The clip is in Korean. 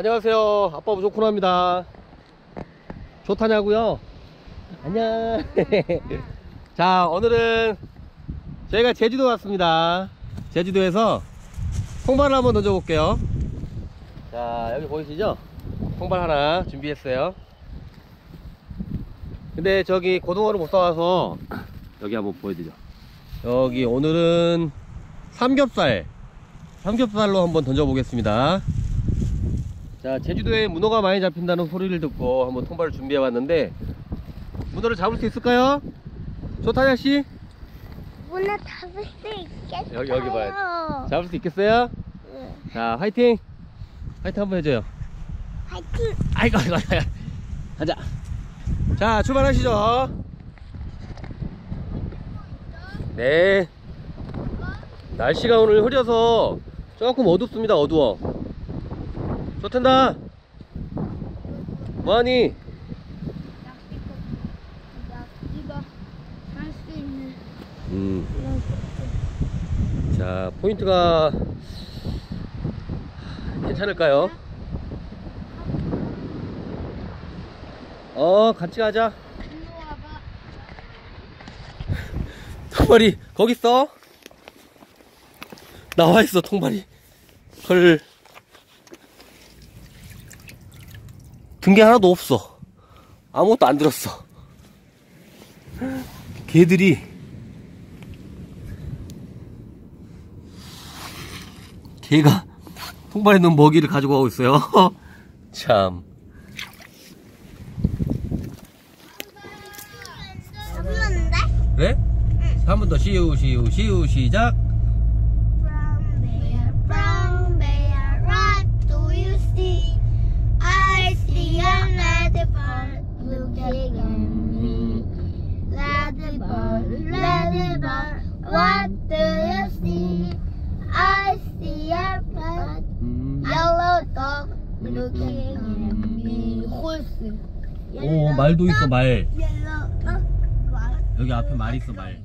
안녕하세요. 아빠 무조건합니다. 좋다냐고요? 안녕. 자, 오늘은 저희가 제주도 왔습니다. 제주도에서 통발을 한번 던져 볼게요. 자, 여기 보이시죠? 통발 하나 준비했어요. 근데 저기 고등어를 못 사와서 여기 한번 보여드려. 여기 오늘은 삼겹살, 삼겹살로 한번 던져 보겠습니다. 자, 제주도에 문어가 많이 잡힌다는 소리를 듣고 한번 통발을 준비해 왔는데 문어를 잡을 수 있을까요? 조타냐 씨? 문어 잡을 수 있겠어요. 여기, 여기 봐요. 잡을 수 있겠어요? 응. 자, 화이팅! 화이팅 한번 해줘요. 화이팅! 아이고, 아이고, 아이고. 가자. 자, 출발하시죠. 네. 날씨가 오늘 흐려서 조금 어둡습니다. 어두워. 좋텐다. 뭐하니? 이거 할 수 있는 음. 이런 자, 포인트가 괜찮을까요? 어, 같이 가자. 통발이 거기 있어? 나와 있어 통발이. 헐. 든게 하나도 없어. 아무것도 안 들었어. 개들이 개가 통발에 넣은 먹이를 가지고 가고 있어요. 참. 그래? 한번 더 시우 시우 시우 시작. Looking at me. Ladybird, ladybird, what do you see? I see a bird, 음. yellow dog looking at me. horse. 오 말도 있어 말. Yellow dog. 여기 앞에 말 있어 말.